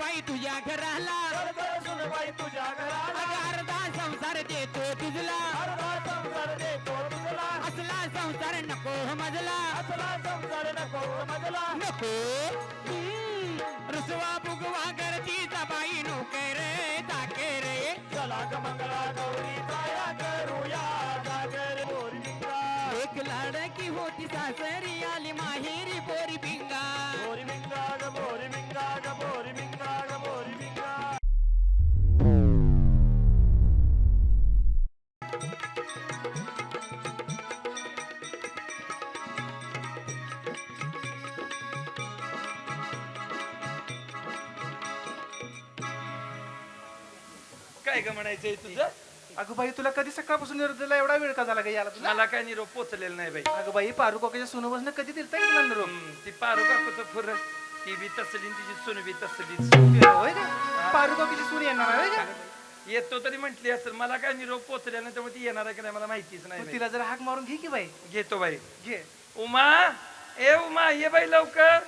बाई तुझ्या घराला. सुनबाई तुझ्या अर्धा संसार देतो तुझला. अर्धा संसार देतो तुझला. असला संसार नको मजला असला संसार नको मजला नको. रुसवा बुगवा करतीचा बाई नको रे रे चला ग मंगळा गौरी जाया करूया जागर. बोरिंगा एक लाडकी होती सासरी आली माहेरी पोरी पिंगा म्हणायचंय तुझं? अगं बाई तुला कधी सकाळपासून निरोप दिला एवढा वेळ का झाला का याला तुला मला काय निरोप पोचलेला नाही बाई. अगं बाई पारू काकाच्या सोनोबसनं कधी दिलता का तुला निरोप? हम्म, ती पारू काकूचं फुर ती बी तसली आणि तिची सुन बी तसलीच होय का? पारू काकाची सून येणार आहे होय का? येतो तरी म्हंटली असेल मला काय निरोप पोचलेला नाही त्यामुळे ती येणार आहे की नाही मला माहितीच नाही मग बाई. तिला जरा हाक मारून घे की बाई. घेतो बाई. घे. उमा ए उमा ये बाई लवकर.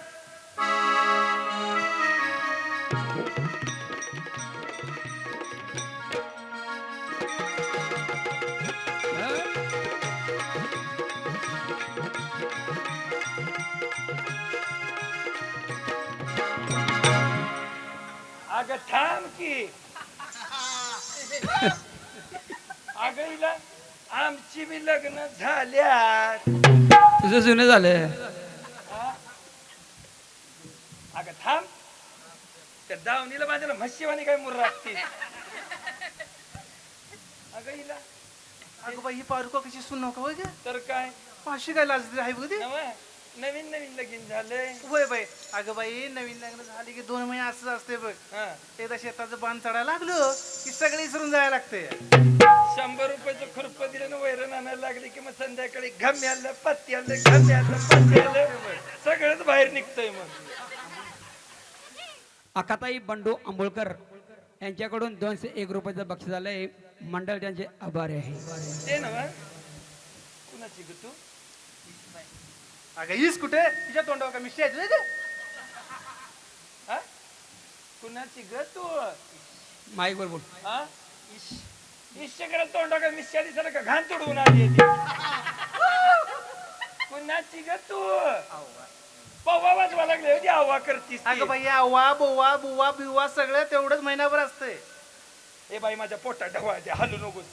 अगं थांब की. अगं हिला आमची बी लग्न झाल्यात. तुझं जुनं झालं अगं थांब. त्या दावणीला माझ्याला म्हशीवानी काय मुर लागते अगं हिला अगं बाई ही पारू काकाची सून नका होय का तर काय? पाचशे काय लाज आहे बघ ते. नवीन नवीन लगीन झालंय. होय बाई. अगं बाई नवीन लग्न झाली की दोन महिने असंच असते बघ. हा. एकदा शेताचं बांध चढायला लागलो की सगळे विसरून जायला लागते शंभर रुपयाचं खुरप दिलं ना वैरण आणायला लागली की मग संध्याकाळी घम्यालं पत्त्यालं घम्यालं पत्त्यालं सगळंच बाहेर निघतंय मग. अकाताई बंडू आंबोळकर यांच्याकडून दोनशे एक रुपयाचं बक्षीस आलंय. मंडळ त्यांचे आभारी आहे. ते ना कुणाची ग तू? अगं हीच कुठे तिच्या तोंडावर का मिष्टी आहे तुझ्या हा? कुणाची ग तू माईक वर बोल। हा? का घाण तुडवून आली आहे ती. कुणाची ग तू पव्वा वाजवा लागले होती आवा करतीस. अगं बाई आवा बोवा बुवा बिवा सगळं तेवढंच महिनाभर असतंय ए बाई माझ्या पोटात द्या हलू नकोस.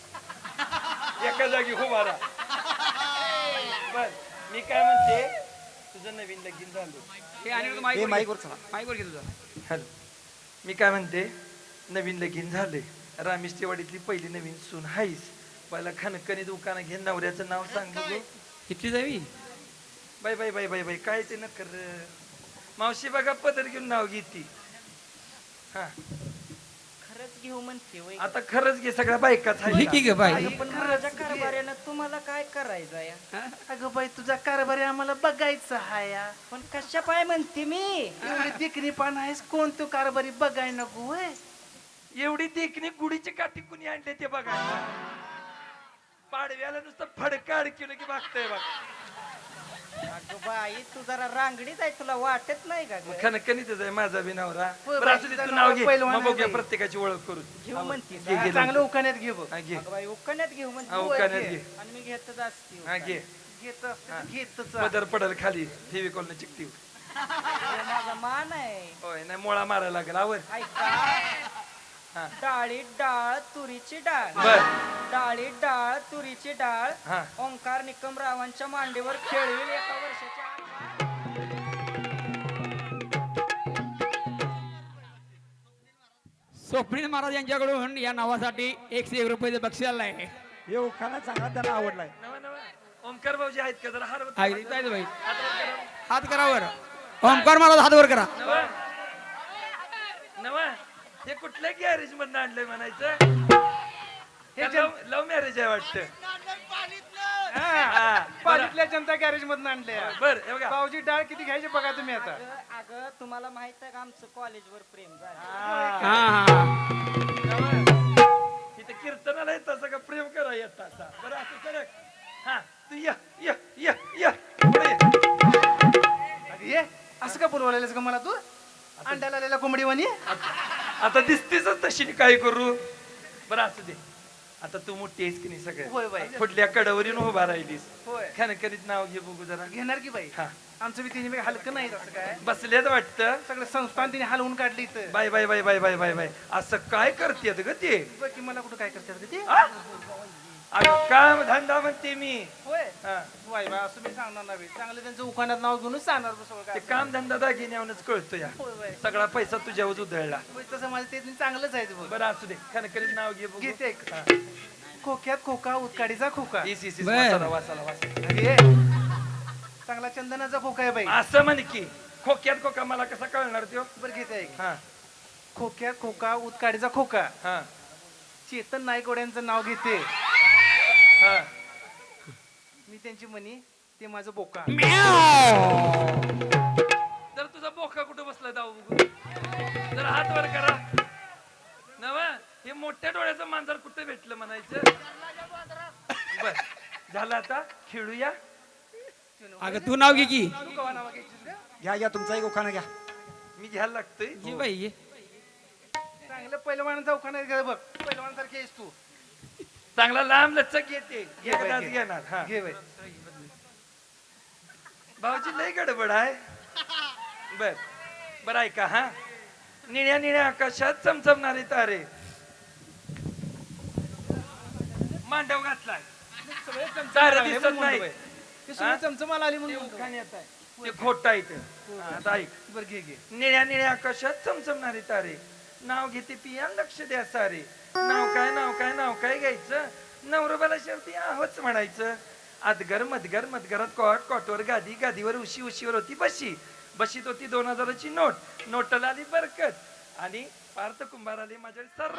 एका जागी उभा राहा बर मी काय म्हणते तुझं नवीन लगीन झालं. हे आणि माईक वर माईक वर घे तुझं. हॅलो. मी काय म्हणते नवीन लगीन झाले रामेशची वाडीतली पहिली नवीन सून हाईस. पहिला खणखणी दुकानं घे नवऱ्याचं नाव सांग बघू. किती जावी? Bye bye bye bye bye काय ते न कर मावशी बघा पदर घेऊन नाव घेती. हा. खरंच घेऊ म्हणते वय आता खरंच घे सगळ्या बायकाच ही आहे की ग बाई? पण माझ्या कारभाऱ्यानं तुम्हाला काय करायचं या अगं बाई तुझा कारभारी आम्हाला बघायचा हाय या. पण कशा पाय म्हणते मी? एवढी देखणी पान आहेस कोण तो कारभारी बघाय नको होय? एवढी देखणी गुढीची काठी कुणी आणले ते बघा पाडव्याला नुसतं फडकाड केलं की बघतंय बघ. अगं बाई तू जरा आहे तुला वाटत नाही का ग? आहे माझा बी नवरा. होय, बरं, असू दे, बाई, तू नाव घे. पहिलवान मग आहे बघूया बाई. प्रत्येकाची ओळख करू घेऊ म्हणते घे, घे, चांगलं उखाण्यात घे बघ. हा, घे. अगं बाई उकण्यात घेऊ म्हणते हा, घे. घे. आणि मी घेतच असते घे. घेत घेतच पदर पडल खाली फेविकॉलनं चिकटी माझा मान आहे. होय नाही मोळा मारायला लागेल. आवर. ऐका. हा. डाळीत डाळ तुरीची डाळ. बर. डाळीत डाळ तुरीची डाळ. हा. ओंकार निकमरावांच्या मांडीवर खेळवेल एका वर्षाच्या आत. स्वप्नील महाराज यांच्याकडून या नावासाठी एकशे एक रुपयाचं बक्षीस आलंय. हे उखाणा चांगला त्यांना आवडलाय. नवा नवा. ओमकार भाऊजी आहेत का? जरा हार आहे, इथं आहे तो बाई हात करा वर. ओंकार महाराज हात वर करा. नवा. नवा. हे कुठल्या गॅरेज मधनं आणलंय म्हणायचं? हे लव्ह मॅरेज आहे वाटतं? हा, बरं. पालितल्या जनता गॅरेज मधून आणले बर हे बघा. भाऊजी डाळ किती घ्यायचे बघा तुम्ही आता? अगं तुम्हाला माहीत आहे का आमचं कॉलेजवर प्रेम झालं? हा. हा. इथं कीर्तनाला येत असं का प्रेम करा येत असा? बरं असं सरक हा तू या या या या. पुढे ये. अगं ये असं का बोलवायलास का मला तू? अंड्याला आलेला कोंबडी म्हणे आता दिसतेच तशी नी काय करू? बरं असू दे. आता तू मोठी आहेस की नाही होय बाई. सगळं कडवरीन उभा राहिलीस? होय. खनखनीत नाव घे बघू जरा. घेणार की बाई? हा. आमचं बी तिने हलकं नाही असं काय? बसल्यात वाटतं. सगळं संस्थान तिने हलवून काढली इथं. Bye bye bye bye bye bye bye. असं काय करतेत ग ते? बघ की मला कुठं काय करतात ते. आ? अगं काम धंदा म्हणते मी? होय. हा. असं मी सांगणार नाही चांगलं त्यांचं उखाण्यात नाव घेऊनच सांगणार सगळं ते काय काम धंदा दागिन्यावरच कळतो या. होय सगळा पैसा तुझ्यावर उधळला. होय, तसं माझं ते चांगलंच आहे ते बघ. बरं असू दे. खनखनीत नाव घे बघू. घेते एक. हा. खोक्यात खोका उतकाडीचा खोका. इस, इस, बर. अरे. चांगला चंदनाचा खोका आहे बाई. असं म्हण की खोक्यात खोका मला कसा कळणार त्यो? बरं घेते एक. हा. खोक्यात खोका उतकाडीचा खोका. हा. चेतन नायकवड्यांचं नाव घेते. हा. मी त्यांची म्हणी ते माझं बोका. जर तुझा बोका कुठं बसला दाऊ बघू जर हात वर करा. नवा हे मोठ्या डोळ्याचं मांजर कुठं भेटलं म्हणायचं? बर झालं आता. खेळूया. अगं तू नाव घे की. तू कवा नाव घ्यायचीस घ्या घ्या तुमचा एक उखाणा घ्या. मी घ्यायला लागतोय. बाई. चांगलं पहिलवानाचा उखाणा घे बघ. पहिलवानसारखी आहेस तू. चांगला लांब लचक येते. घे घे. घेणार हा. घे बाई. भाऊजी लय गडबड आहे. बर बर ऐका हा. निळ्या निळ्या आकाशात चमचमणारे तारे. मांडव घातलाय. तारे दिसत नाही. हा? चमचमाला आली ते म्हणून म्हणतो. उखाण्यात आहे. ते खोट आहे ते. हा, आता ऐक. बरं घे घे. निळ्या निळ्या आकाशात चमचमणारे तारे. नाव घेते पिया लक्ष द्या सारे. नाव काय नाव काय नाव काय घ्यायचं? नवरोबाला शेवटी आहोच म्हणायचं. आदगर मदगर मदगरात कॉट कॉटवर गादी गादीवर उशी उशीवर होती बशी. बशीत होती दोन हजाराची नोट. नोटला आली बरकत. आणि पार्थ कुंभार आले माझ्या सर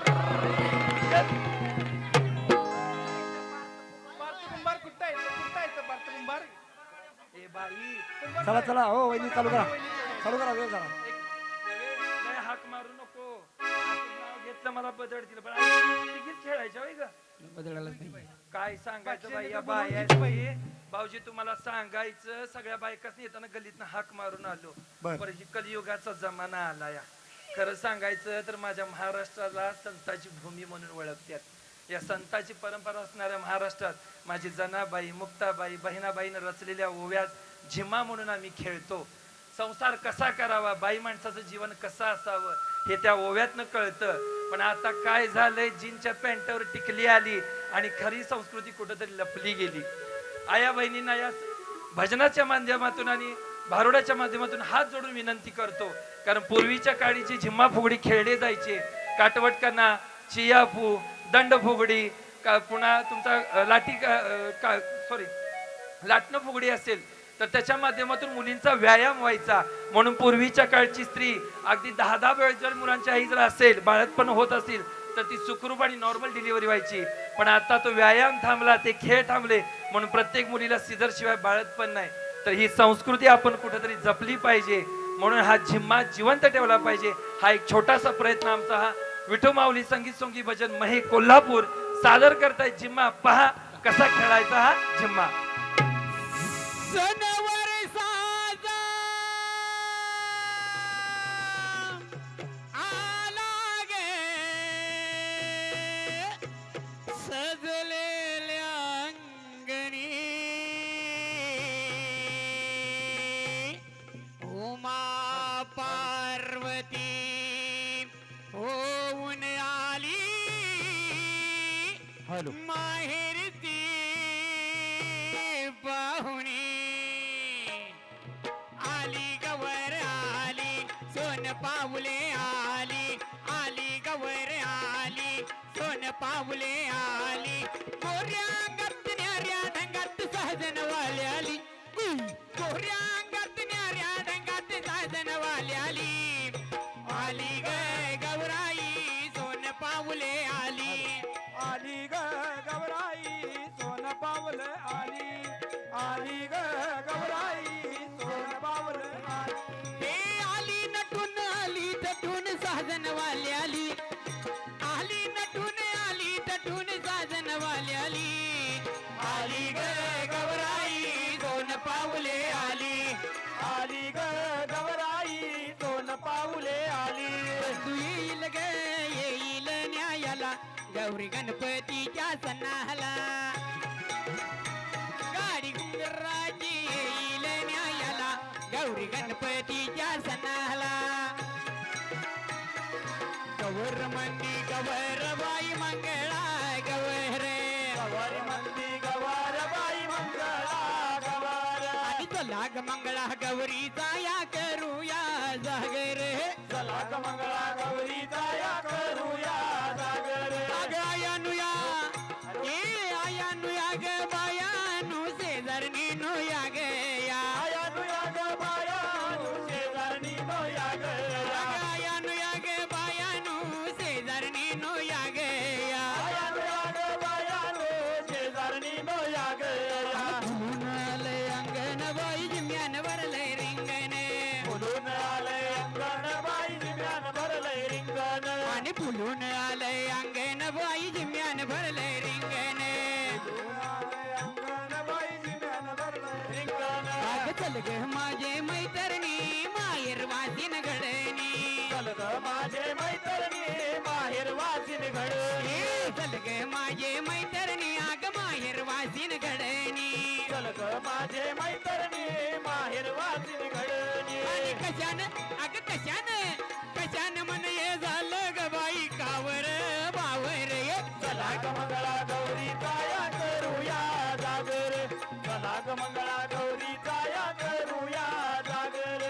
पार्थ कुंभार कुठं आहे? कुठं आहे तो पार्थ कुंभार? ए बाई. चला? चला. हो वहिनी चालू करा. चालू करा वेळ झाला घेतलं मला बदडतील पण आता तिकीट खेळायच्या होय ग. बदलायलाच नाही काय सांगायचं बाई या पाचशे बाई. भाऊजी तुम्हाला सांगायचं सगळ्या बायकाच येताना गल्लीतनं हाक मारून आलो. बर. परत कलियुगाचा जमाना आला या खरं सांगायचं तर माझ्या महाराष्ट्राला संताची भूमी म्हणून ओळखतात. या संताची परंपरा असणाऱ्या महाराष्ट्रात माझी जनाबाई मुक्ताबाई बहिणाबाईनं रचलेल्या ओव्यात झिमा म्हणून आम्ही खेळतो. संसार कसा करावा बाई माणसाचं जीवन कसं असावं हे त्या ओव्यातनं कळतं. पण आता काय झालंय? जीनच्या पॅन्टवर टिकली आली आणि खरी संस्कृती कुठंतरी लपली गेली. आया बहिणींना या भजनाच्या माध्यमातून आणि भारुडाच्या माध्यमातून हात जोडून विनंती करतो. कारण पूर्वीच्या काळीची झिम्मा फुगडी खेळले जायचे काटवटकना चियापू दंड फुगडी का पुन्हा तुमचा अ, लाठी सॉरी लाटणं फुगडी असेल तर त्याच्या माध्यमातून मुलींचा व्यायाम व्हायचा. म्हणून पूर्वीच्या काळची स्त्री अगदी दहा दहा वेळ जर मुलांच्या आई जर असेल बाळतपण होत असेल तर ती सुखरूप आणि नॉर्मल डिलिव्हरी व्हायची. पण आता तो व्यायाम थांबला ते खेळ थांबले म्हणून प्रत्येक मुलीला सिझर शिवाय बाळतपण नाही. तर ही संस्कृती आपण कुठेतरी जपली पाहिजे. म्हणून हा झिम्मा जिवंत ठेवला पाहिजे. हा एक छोटासा प्रयत्न आमचा हा. विठू माऊली संगीत सोंगी भजन महे कोल्हापूर. सादर करताय जिम्मा. पहा कसा खेळायचा हा झिम्मा सणवार साजा. आला गे सजलेल्या अंगणी. उमा पार्वती होऊन आली. हॅलो. पाऊले आली आली गवर आली सोन पाऊले आली. गोऱ्या अंगात न्याऱ्या ढंगात सहजन वाली आली. गोऱ्या अंगात न्याऱ्या ढंगात सहजन वाली आली. आली ग गौराई सोन पाऊले आली. आली ग गवराई सोन पावल आली आली. भेटून गाजनवाली आली. आली ग गवराई दोन पाऊले आली. आली ग गवराई दोन पाऊले आली. तू येईल ग येईल न्यायाला. गौरी गणपतीच्या सणाला. चला फुलून आलंय अंगण बाई जिम्यान भरले चला ग मंगळा गौरी जाया करूया जागर.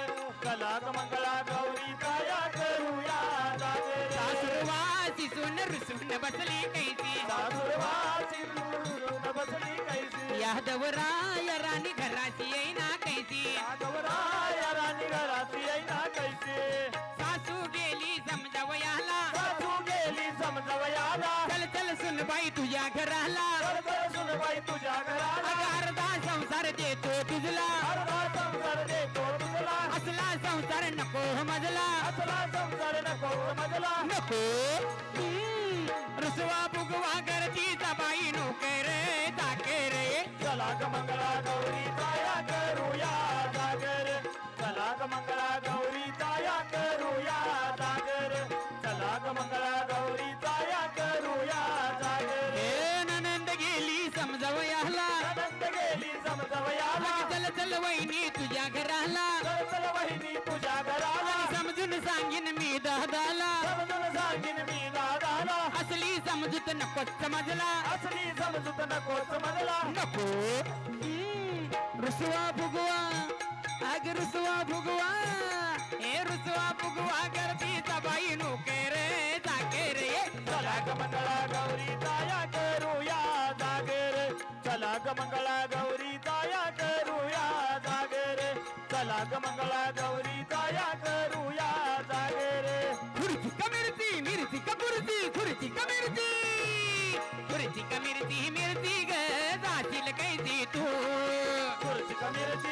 चला ग मंगळा गौरी जाया करूया जागर. सासुरवासी सुन रुसून बसली कैसी? सासुरवासी रुसून बसली कैसी? यादवराय राणी घराची येईना कैसी? गौराया राणी घराची येईना कैसी? सासू गेली समजावयाला. सासू गेली समजवयाला. चल चल सुन बाई तुझ्या घराला. तर तर सुनबाई तुझ्या घराला. देतो तुझला. अर्धा संसार देतो तुझला. असला संसार नको मजला. असला संसार नको समजला नको. हम्म, रुसवा फुगवा करतीचा बाई नोकर चाकर चला ग मंगळा गौरी जाया करूया जागर चला ग मंगळा गौरी समजूत नको समजला. असली समजूत नको समजला. नको. रुसवा फुगवा अग रुसवा फुगवा हे रुसवा फुगवा करतीचा बाई नोकर चाकर ये चला ग मंगळा गौरी जाया करूया जागर चला ग मंगळा गौरी जाया करूया जागर चला ग मंगळा गौरी मिरती मिरची खुर्ची का मिरची मिरची ग जाशील कैसी तू? खुर्ची का मिरची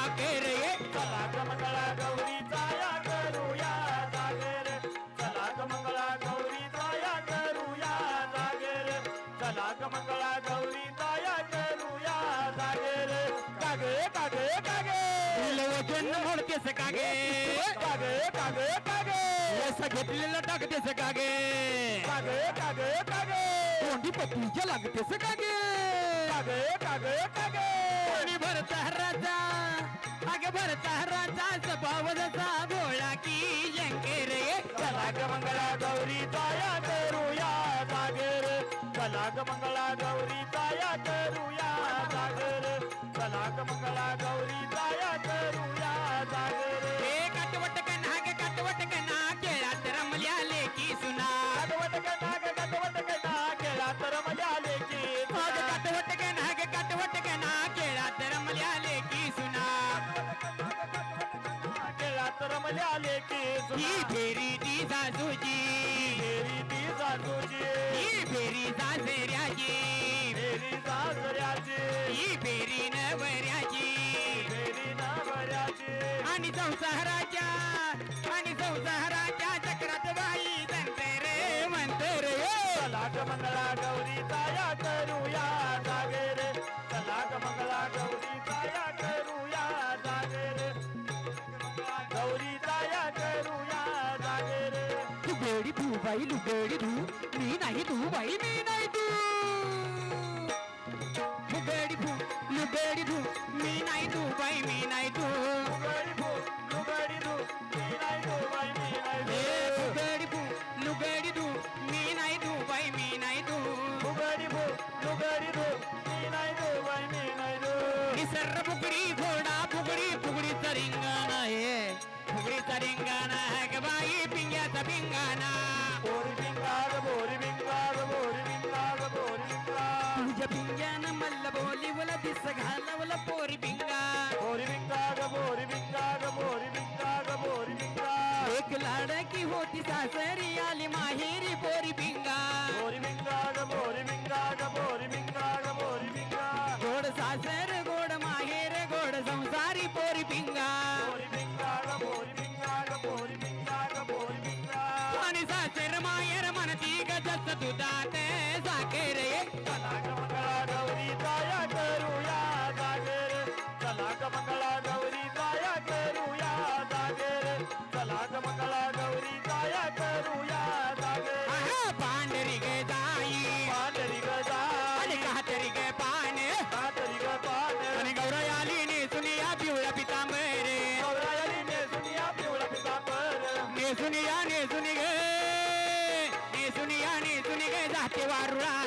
पाकर ये. चला ग मंगळा गौरी जाया करूया जागर. चला ग मंगळा गौरी जाया करूया जागर. चला ग मंगळा गौरी जाया करूया जागर. कागे कागे कागे. वचन मोडतेस कागे. कागे कागे कागे. असं घेतलेलं टाकतेस कागे. कागे कागे कागे. कोंडी पत्नीच्या लागतेस कागे. कागे कागे कागे. कोणी भरता राजा. भरता राजा पावसा जसा भोळा की शंकर ये चला ग मंगळा गौरी ताया करूया जागर चला ग मंगळा गौरी ताया करूया जागर चला ग मंगळा गौरी माझ्या लेकीच फेरी ती सासूची फेरी ती सासूची फेरी सासऱ्याची फेरी सासऱ्याची फेरी नवऱ्याची. फेरी नवऱ्याची. आणि संसाराच्या आणि संसाराच्या चक्रात बाई संत रे मंत्र मंगळा गौरी ताया करू. వై నువ్వేడిదు నేనైదు వై నేనైదు பெரியாலி மாஹேரி போரி பிங்காட போரி பிங்காட போரி பிங்காட போரி பிங்காட வாருடா.